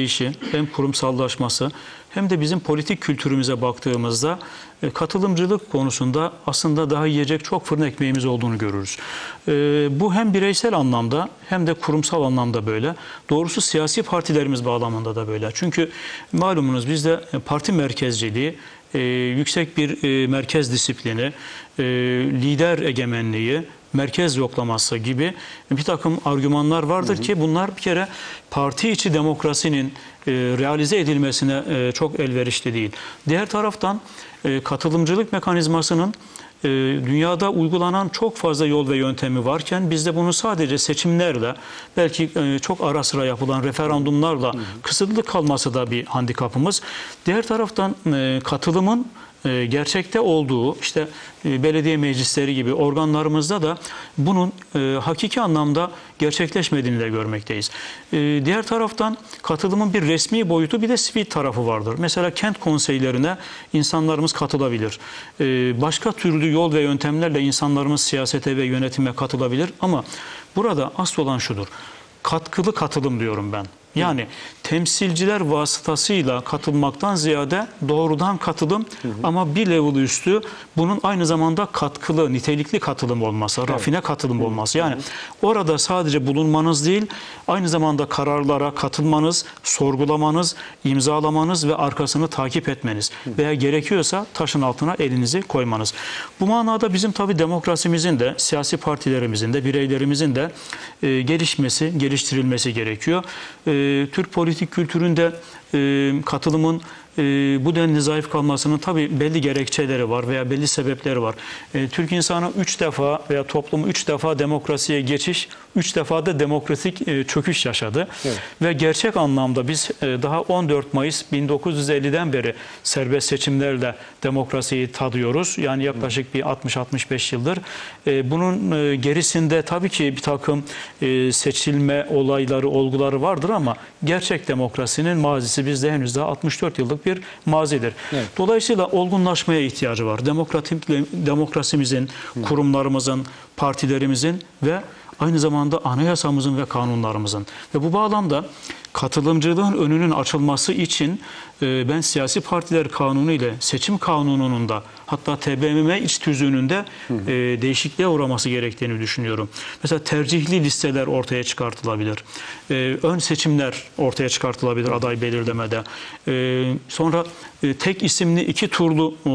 işi hem kurumsallaşması hem de bizim politik kültürümüze baktığımızda e, katılımcılık konusunda aslında daha yiyecek çok fırın ekmeğimiz olduğunu görürüz. E, Bu hem bireysel anlamda hem de kurumsal anlamda böyle. Doğrusu siyasi partilerimiz bağlamında da böyle. Çünkü malumunuz bizde e, parti merkezciliği, yüksek bir merkez disiplini, lider egemenliği, merkez yoklaması gibi bir takım argümanlar vardır ki bunlar bir kere parti içi demokrasinin e, realize edilmesine e, çok elverişli değil. Diğer taraftan e, katılımcılık mekanizmasının e, dünyada uygulanan çok fazla yol ve yöntemi varken bizde bunu sadece seçimlerle belki e, çok ara sıra yapılan referandumlarla kısıtlı kalması da bir handikapımız. Diğer taraftan e, katılımın e, gerçekte olduğu işte e, belediye meclisleri gibi organlarımızda da bunun e, hakiki anlamda gerçekleşmediğini de görmekteyiz. Diğer taraftan katılımın bir resmi boyutu bir de sivil tarafı vardır. Mesela kent konseylerine insanlarımız katılabilir. Başka türlü yol ve yöntemlerle insanlarımız siyasete ve yönetime katılabilir ama burada asıl olan şudur. Katkılı katılım diyorum ben. Yani temsilciler vasıtasıyla katılmaktan ziyade doğrudan katılım ama bir level üstü bunun aynı zamanda katkılı, nitelikli katılım olması, rafine katılım olması. Yani orada sadece bulunmanız değil, aynı zamanda kararlara katılmanız, sorgulamanız, imzalamanız ve arkasını takip etmeniz veya gerekiyorsa taşın altına elinizi koymanız. Bu manada bizim tabii demokrasimizin de, siyasi partilerimizin de, bireylerimizin de e, gelişmesi, geliştirilmesi gerekiyor. E, Türk politik kültüründe e, katılımın e, bu denli zayıf kalmasının tabii belli gerekçeleri var veya belli sebepleri var. E, Türk insanı üç defa veya toplumu üç defa demokrasiye geçiş, üç defa da demokratik e, çöküş yaşadı. Evet. Ve gerçek anlamda biz e, daha 14 Mayıs 1950'den beri serbest seçimlerle demokrasiyi tadıyoruz. Yani yaklaşık bir 60-65 yıldır. E, Bunun e, gerisinde tabii ki bir takım e, seçilme olayları, olguları vardır ama gerçek demokrasinin mazisi bizde henüz daha 64 yıllık bir mazidir. Evet. Dolayısıyla olgunlaşmaya ihtiyacı var. Demokratik demokrasimizin, kurumlarımızın, partilerimizin ve aynı zamanda anayasamızın ve kanunlarımızın. Ve bu bağlamda katılımcılığın önünün açılması için e, ben siyasi partiler kanunu ile seçim kanununun da hatta TBMM iç tüzüğünün e, değişikliğe uğraması gerektiğini düşünüyorum. Mesela tercihli listeler ortaya çıkartılabilir. E, ön seçimler ortaya çıkartılabilir aday belirlemede. E, sonra e, tek isimli iki turlu e,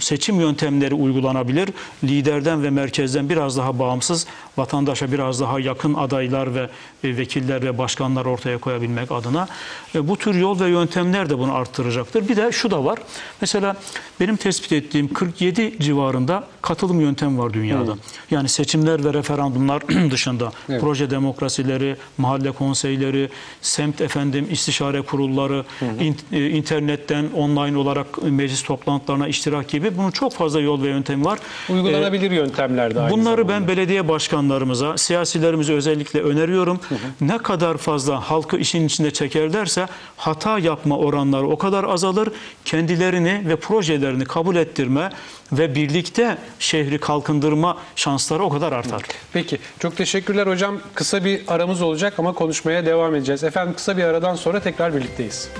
seçim yöntemleri uygulanabilir. Liderden ve merkezden biraz daha bağımsız, vatandaşa biraz daha yakın adaylar ve e, vekiller ve başkanlar ortaya koyabilmek adına. E, bu tür yol ve yöntemler de bunu arttıracaktır. Bir de şu da var. Mesela benim tespit ettiğim 47 civarında katılım yöntem var dünyada. Yani seçimler ve referandumlar dışında Evet. proje demokrasileri, mahalle konseyleri, semt efendim istişare kurulları, in- e, internetten online olarak meclis toplantılarına iştirak gibi bunun çok fazla yol ve yöntemi var. Uygulanabilir yöntemler de aynı Bunları zamanda. ben belediye başkanlarımıza, siyasilerimize özellikle öneriyorum. Ne kadar fazla halkı işin içinde çekerlerse hata yapma oranları o kadar azalır. Kendilerini ve projelerini kabul ettirme ve birlikte şehri kalkındırma şansları o kadar artar. Peki çok teşekkürler hocam. Kısa bir aramız olacak ama konuşmaya devam edeceğiz. Efendim kısa bir aradan sonra tekrar birlikteyiz.